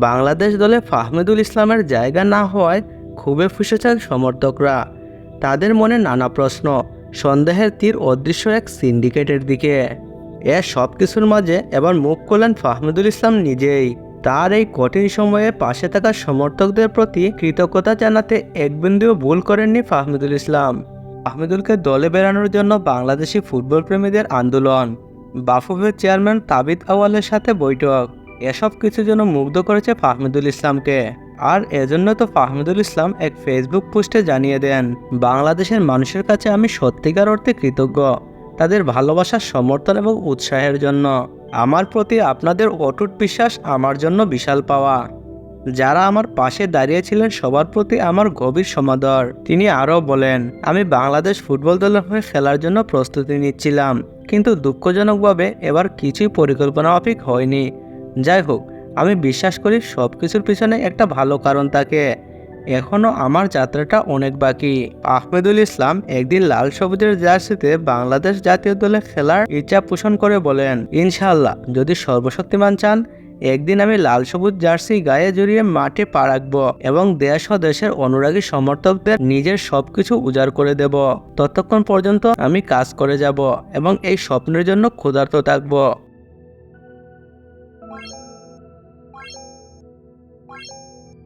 বাংলাদেশ দলে ফাহমিদুল ইসলামের জায়গা না হওয়ায় খুবই ফুসেছেন সমর্থকরা। তাদের মনে নানা প্রশ্ন, সন্দেহের তীর অদৃশ্য এক সিন্ডিকেটের দিকে। এ সব কিছুর মাঝে এবার মুখ করলেন ফাহমিদুল ইসলাম নিজেই। তার এই কঠিন সময়ে পাশে থাকা সমর্থকদের প্রতি কৃতজ্ঞতা জানাতে এক বিন্দুও ভুল করেননি ফাহমিদুল ইসলাম। আহমেদুলকে দলে বেরানোর জন্য বাংলাদেশি ফুটবল প্রেমীদের আন্দোলন। বাফুফের চেয়ারম্যান তাবিদ আওয়ালের সাথে বৈঠক। এসব কিছু জন্য মুগ্ধ করেছে ফাহমিদুল ইসলামকে। আর এজন্য তো ফাহমিদুল ইসলাম এক ফেসবুক পোস্টে জানিয়ে দেন, বাংলাদেশের মানুষের কাছে আমি সত্যিকার অর্থে কৃতজ্ঞ। তাদের ভালোবাসার সমর্থন এবং উৎসাহের জন্য। আমার প্রতি আপনাদের অটুট বিশ্বাস আমার জন্য বিশাল পাওয়া। যারা আমার পাশে দাঁড়িয়েছিলেন সবার প্রতি আমার গভীর সমাদর। তিনি আরও বলেন, আমি বাংলাদেশ ফুটবল দলের হয়ে খেলার জন্য প্রস্তুতি নিচ্ছিলাম, কিন্তু দুঃখজনকভাবে এবার কিছুই পরিকল্পনা মাফিক হয়নি। যাই হোক, আমি বিশ্বাস করি সব কিছুর পিছনে একটা ভালো কারণ থাকে। এখনও আমার যাত্রাটা অনেক বাকি। আহমেদুল ইসলাম একদিন লাল সবুজের জার্সিতে বাংলাদেশ জাতীয় দলে খেলার ইচ্ছা পোষণ করে বলেন ইনশাল্লাহ যদি সর্বশক্তিমান চান, একদিন আমি লাল সবুজ জার্সি গায়ে জড়িয়ে মাঠে পা রাখব এবং দেশ ও দেশের অনুরাগী সমর্থকদের নিজের সবকিছু উজাড় করে দেব। ততক্ষণ পর্যন্ত আমি কাজ করে যাব এবং এই স্বপ্নের জন্য ক্ষুধার্ত থাকব। Wait. Wait. Wait.